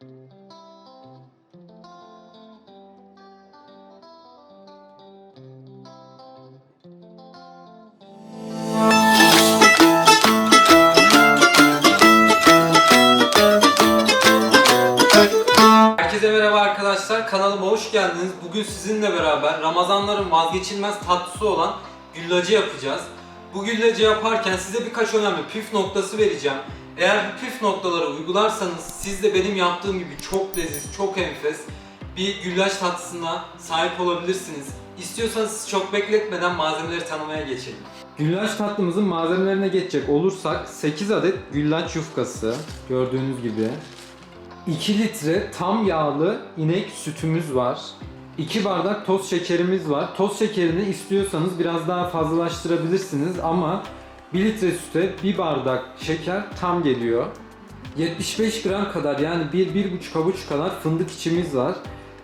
Herkese merhaba arkadaşlar. Kanalıma hoş geldiniz. Bugün sizinle beraber Ramazanların vazgeçilmez tatlısı olan güllacı yapacağız. Bu güllacı yaparken size birkaç önemli püf noktası vereceğim. Eğer bu püf noktaları uygularsanız siz de benim yaptığım gibi çok leziz, çok enfes bir güllaç tatlısına sahip olabilirsiniz. İstiyorsanız çok bekletmeden malzemeleri tanımaya geçelim. Güllaç tatlımızın malzemelerine geçecek olursak 8 adet güllaç yufkası gördüğünüz gibi 2 litre tam yağlı inek sütümüz var. 2 bardak toz şekerimiz var. Toz şekerini istiyorsanız biraz daha fazlalaştırabilirsiniz ama 1 litre süte 1 bardak şeker tam geliyor. 75 gram kadar yani 1-1,5 avuç kadar fındık içimiz var.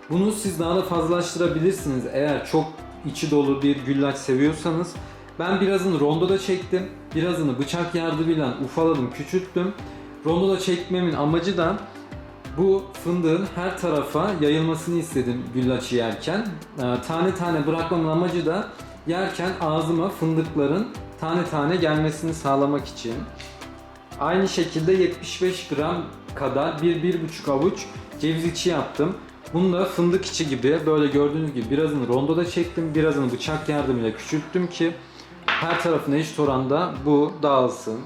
Bunu siz daha da fazlalaştırabilirsiniz eğer çok içi dolu bir güllaç seviyorsanız. Ben birazını rondoda çektim. Birazını bıçak yardımıyla ufaladım, küçülttüm. Rondoda çekmemin amacı da bu fındığın her tarafa yayılmasını istedim güllaçı yerken. Ee, Tane tane bırakmamın amacı da yerken ağzıma fındıkların tane tane gelmesini sağlamak için. Aynı şekilde 75 gram kadar 1-1,5 avuç ceviz içi yaptım. Bunu da fındık içi gibi böyle gördüğünüz gibi birazını rondoda çektim, birazını bıçak yardımıyla küçülttüm ki her tarafına eşit oranda bu dağılsın.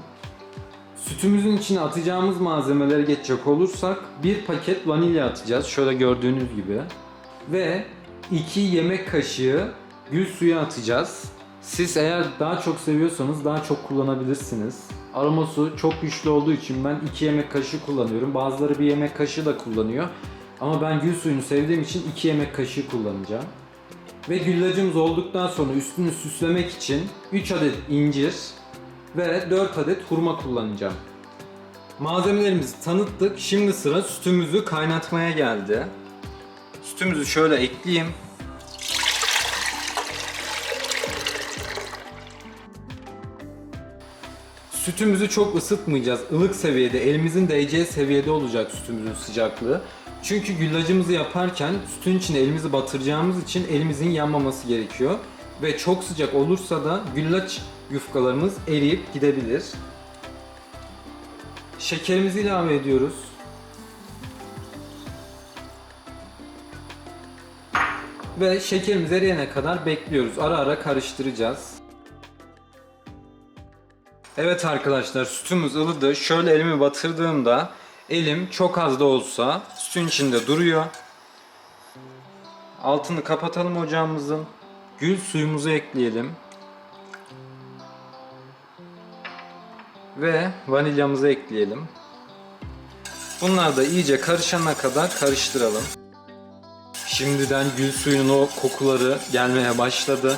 Sütümüzün içine atacağımız malzemelere geçecek olursak bir paket vanilya atacağız şöyle gördüğünüz gibi ve 2 yemek kaşığı gül suyu atacağız. Siz eğer daha çok seviyorsanız daha çok kullanabilirsiniz. Aroması çok güçlü olduğu için ben 2 yemek kaşığı kullanıyorum. Bazıları bir yemek kaşığı da kullanıyor. Ama ben gül suyunu sevdiğim için 2 yemek kaşığı kullanacağım. Ve güllacımız olduktan sonra üstünü süslemek için 3 adet incir ve 4 adet hurma kullanacağım. Malzemelerimizi tanıttık. Şimdi sıra sütümüzü kaynatmaya geldi. Sütümüzü şöyle ekleyeyim. Sütümüzü çok ısıtmayacağız. Ilık seviyede, elimizin değeceği seviyede olacak sütümüzün sıcaklığı. Çünkü güllacımızı yaparken sütün içine elimizi batıracağımız için elimizin yanmaması gerekiyor. Ve çok sıcak olursa da güllaç yufkalarımız eriyip gidebilir. Şekerimizi ilave ediyoruz. Ve şekerimiz eriyene kadar bekliyoruz. Ara ara karıştıracağız. Evet arkadaşlar sütümüz ılıdı. Şöyle elimi batırdığımda elim çok az da olsa sütün içinde duruyor. Altını kapatalım ocağımızın. Gül suyumuzu ekleyelim. Ve vanilyamızı ekleyelim. Bunlar da iyice karışana kadar karıştıralım. Şimdiden gül suyunun o kokuları gelmeye başladı.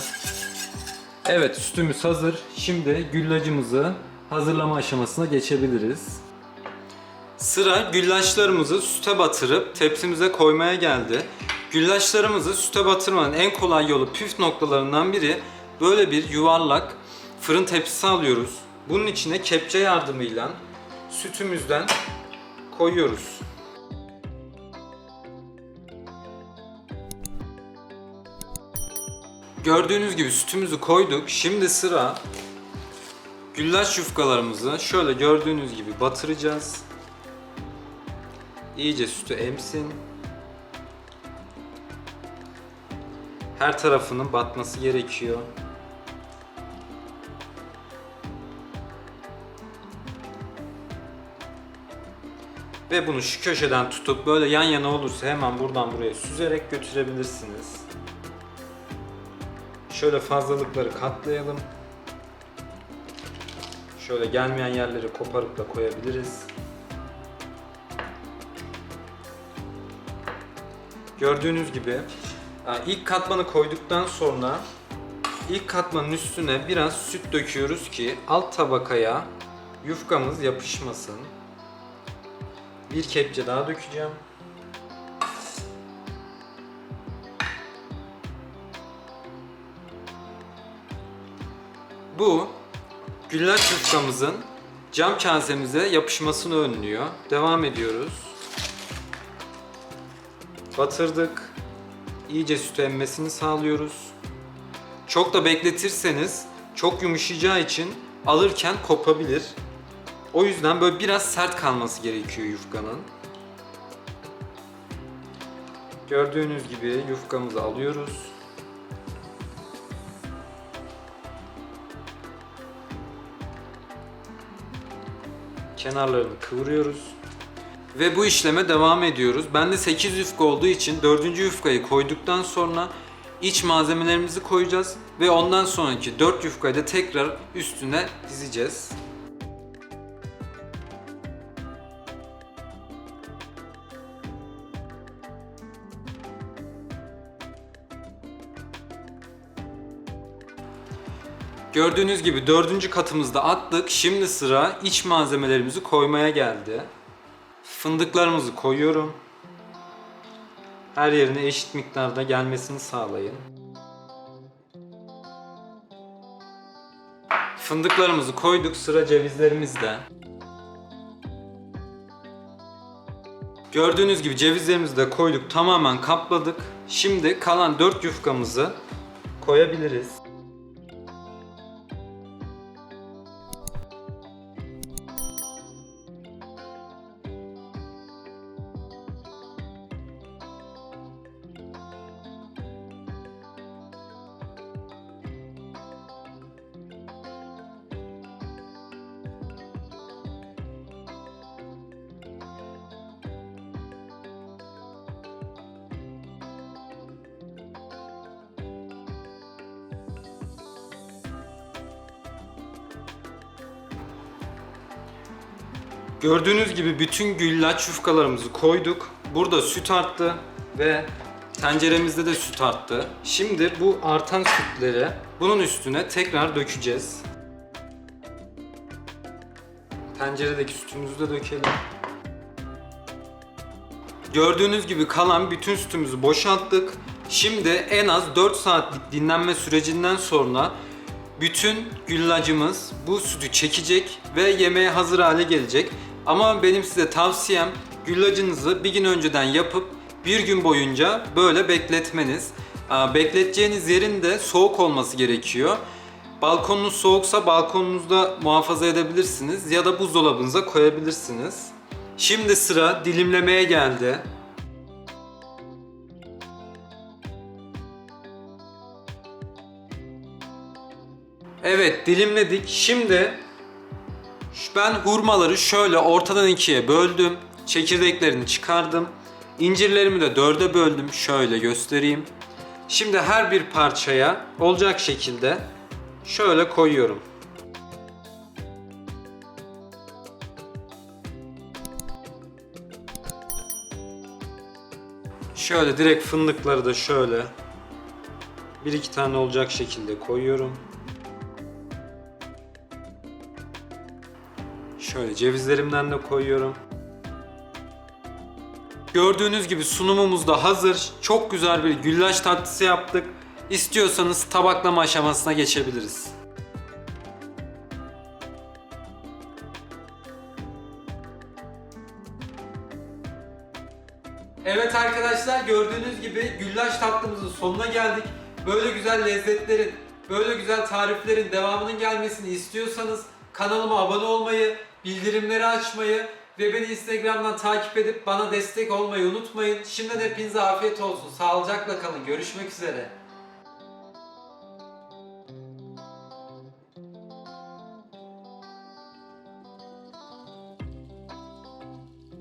Evet sütümüz hazır. Şimdi güllacımızı hazırlama aşamasına geçebiliriz. Sıra güllaçlarımızı süte batırıp tepsimize koymaya geldi. Güllaçlarımızı süte batırmanın en kolay yolu püf noktalarından biri böyle bir yuvarlak fırın tepsisi alıyoruz. Bunun içine kepçe yardımıyla sütümüzden koyuyoruz. Gördüğünüz gibi sütümüzü koyduk. Şimdi sıra güllaç yufkalarımızı şöyle gördüğünüz gibi batıracağız. İyice sütü emsin. Her tarafının batması gerekiyor. Ve bunu şu köşeden tutup böyle yan yana olursa hemen buradan buraya süzerek götürebilirsiniz. Şöyle fazlalıkları katlayalım. Şöyle gelmeyen yerleri koparıp da koyabiliriz. Gördüğünüz gibi e, ilk katmanı koyduktan sonra ilk katmanın üstüne biraz süt döküyoruz ki alt tabakaya yufkamız yapışmasın. Bir kepçe daha dökeceğim. Bu güllaç yufkamızın cam kasemize yapışmasını önlüyor. Devam ediyoruz. batırdık. İyice sütü emmesini sağlıyoruz. Çok da bekletirseniz çok yumuşayacağı için alırken kopabilir. O yüzden böyle biraz sert kalması gerekiyor yufkanın. Gördüğünüz gibi yufkamızı alıyoruz. Kenarlarını kıvırıyoruz. Ve bu işleme devam ediyoruz. Ben de 8 yufka olduğu için 4. yufkayı koyduktan sonra iç malzemelerimizi koyacağız ve ondan sonraki 4 yufkayı da tekrar üstüne dizeceğiz. Gördüğünüz gibi dördüncü katımızda attık. Şimdi sıra iç malzemelerimizi koymaya geldi. Fındıklarımızı koyuyorum. Her yerine eşit miktarda gelmesini sağlayın. Fındıklarımızı koyduk. Sıra cevizlerimizde. Gördüğünüz gibi cevizlerimizi de koyduk. Tamamen kapladık. Şimdi kalan 4 yufkamızı koyabiliriz. Gördüğünüz gibi bütün güllaç yufkalarımızı koyduk. Burada süt arttı ve tenceremizde de süt arttı. Şimdi bu artan sütleri bunun üstüne tekrar dökeceğiz. Tenceredeki sütümüzü de dökelim. Gördüğünüz gibi kalan bütün sütümüzü boşalttık. Şimdi en az 4 saatlik dinlenme sürecinden sonra bütün güllacımız bu sütü çekecek ve yemeğe hazır hale gelecek. Ama benim size tavsiyem güllacınızı bir gün önceden yapıp bir gün boyunca böyle bekletmeniz. Bekleteceğiniz yerin de soğuk olması gerekiyor. Balkonunuz soğuksa balkonunuzda muhafaza edebilirsiniz ya da buzdolabınıza koyabilirsiniz. Şimdi sıra dilimlemeye geldi. Evet dilimledik. Şimdi Ben hurmaları şöyle ortadan ikiye böldüm. Çekirdeklerini çıkardım. İncirlerimi de dörde böldüm. Şöyle göstereyim. Şimdi her bir parçaya olacak şekilde şöyle koyuyorum. Şöyle direkt fındıkları da şöyle bir iki tane olacak şekilde koyuyorum. Şöyle cevizlerimden de koyuyorum. Gördüğünüz gibi sunumumuz da hazır. Çok güzel bir güllaç tatlısı yaptık. İstiyorsanız tabaklama aşamasına geçebiliriz. Evet arkadaşlar gördüğünüz gibi güllaç tatlımızın sonuna geldik. Böyle güzel lezzetlerin, böyle güzel tariflerin devamının gelmesini istiyorsanız kanalıma abone olmayı, bildirimleri açmayı ve beni Instagram'dan takip edip bana destek olmayı unutmayın. Şimdiden hepinize afiyet olsun. Sağlıcakla kalın. Görüşmek üzere.